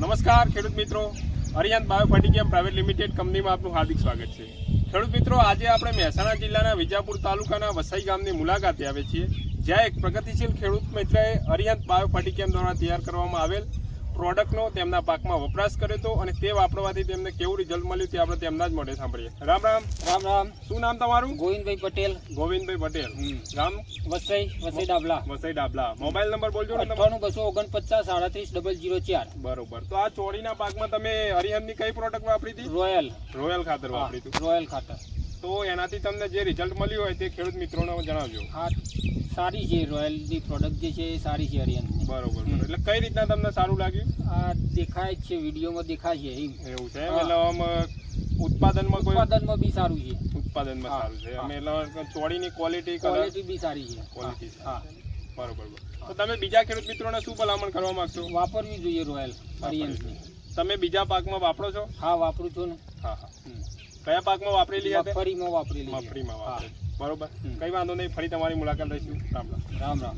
નમસ્કાર, ખેડૂત મિત્રો. Ariyant bio Fertichem private limited કંપનીમાં આપનું હાર્દિક સ્વાગત છે. ખેડૂત મિત્રો, આજે આપણે મહેસાણા જિલ્લાના વિજાપુર તાલુકાના વસાઈ ગામની મુલાકાતે આવે છીએ, જ્યાં એક પ્રગતિશીલ ખેડૂત મિત્રએ અરિયંત બાયો ફર્ટિકેમ દ્વારા તૈયાર કરવામાં આવેલ પ્રોડક્ટનો તેમના પાકમાં વપરાશ કર્યો હતો અને તે વાપરવાથી તેમને કેવું રિઝલ્ટ મળ્યું તે આપણે તેમના જ મોઢે સાંભળીએ. રામ રામ. રામ રામ. શું નામ તમારું? ગોવિંદભાઈ પટેલ. ગોવિંદભાઈ પટેલ. ગામ વસઈ વસઈ ડાબલા. વસાઈ ડાબલા. મોબાઈલ નંબર બોલજો અઠ્ઠાણું બસો ઓગણપચાસ સાડત્રીસ ડબલ જીરો ચાર. બરોબર. તો આ ચોરીના પાકમાં તમે હરિહરની કઈ પ્રોડક્ટ વાપરી હતી? રોયલ. રોયલ ખાતર વાપરી હતું. રોયલ ખાતર. તો એનાથી તમને જે રિઝલ્ટ મળ્યું હોય તે ખેડૂત મિત્રોને જણાવજો. હા સારી છે રોયલની પ્રોડક્ટ જે છે એ સારી છે અરિયનની બરોબર એટલે કઈ રીતના તમને સારું લાગ્યું? આ દેખાય છે વિડીયોમાં દેખાય છે એવું છે? એટલે આમ ઉત્પાદનમાં કોઈ ઉત્પાદનમાં બી સારું છે. ઉત્પાદનમાં સારું છે. અમે એટલે ચોળીની ક્વોલિટી ક્વોલિટી બી સારી છે. ક્વોલિટી હા બરોબર. તો તમે બીજા ખેડૂત મિત્રોને શું ભલામણ કરવા માંગશો? વાપરવી જોઈએ રોયલ અરિયન્સની તમે બીજા પાકમાં વાપરો છો? હા વાપરું છું ને. હા હા. કયા પાકમાં વાપરેલી હતી? મગફળીમાં વાપરેલી. મગફળીમાં વાપરેલી. બરોબર. કઈ વાંધો નહીં ફરી તમારી મુલાકાત લઈશું. રામ રામ. રામ રામ.